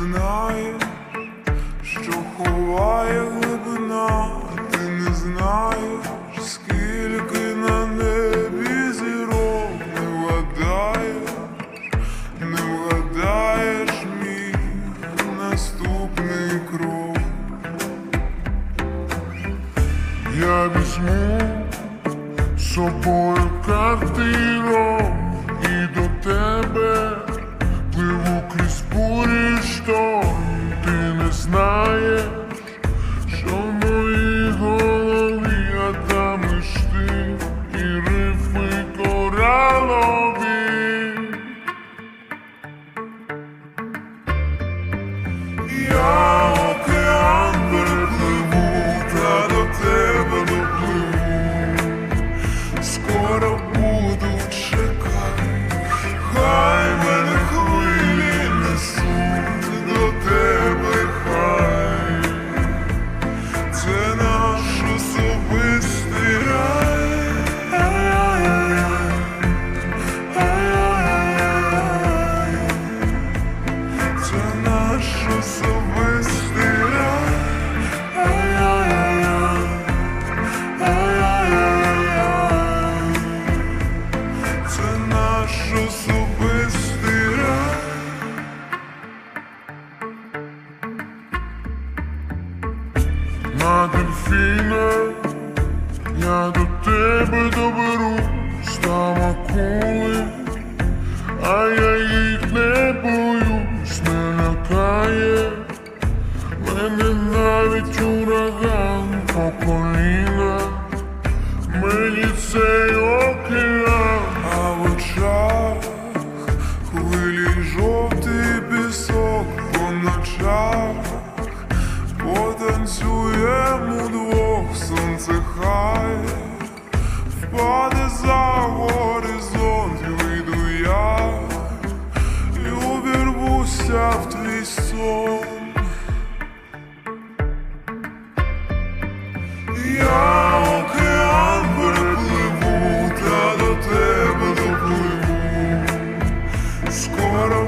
знає, що ховає глибина, ти не знаєш, скільки на небі зірок не вгадаєш, не вгадаєш мій наступний крок. Я візьму з собою картину. На дельфіна я до тебе доберусь, там акули, а я їх не боюсь, не лякає мене навіть ураган по коліна, мені цей Танцюємо двох сонце хай, впаде за горизонт, вийду я і увірвуся в твій сон. Я океан перепливу, та до тебе допливу скоро.